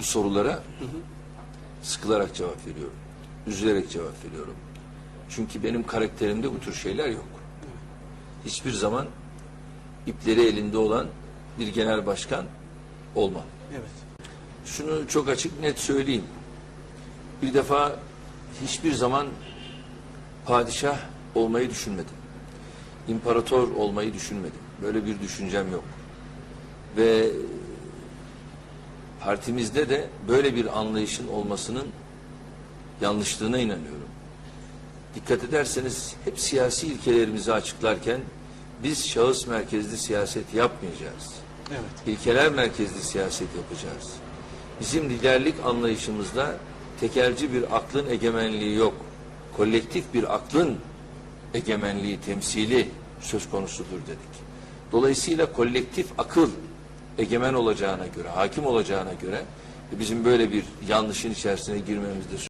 bu sorulara sıkılarak cevap veriyorum. Üzülerek cevap veriyorum. Çünkü benim karakterimde bu tür şeyler yok. Hiçbir zaman ipleri elinde olan bir genel başkan olmam. Evet. Şunu çok açık net söyleyeyim. Bir defa hiçbir zaman padişah olmayı düşünmedim. İmparator olmayı düşünmedim. Böyle bir düşüncem yok. Ve partimizde de böyle bir anlayışın olmasının yanlışlığına inanıyorum. Dikkat ederseniz hep siyasi ilkelerimizi açıklarken biz şahıs merkezli siyaset yapmayacağız Evet. ilkeler merkezli siyaset yapacağız. Bizim liderlik anlayışımızda tekelci bir aklın egemenliği yok. Kolektif bir aklın egemenliği, temsili söz konusudur dedik. Dolayısıyla kolektif akıl egemen olacağına göre, hakim olacağına göre bizim böyle bir yanlışın içerisine girmemizde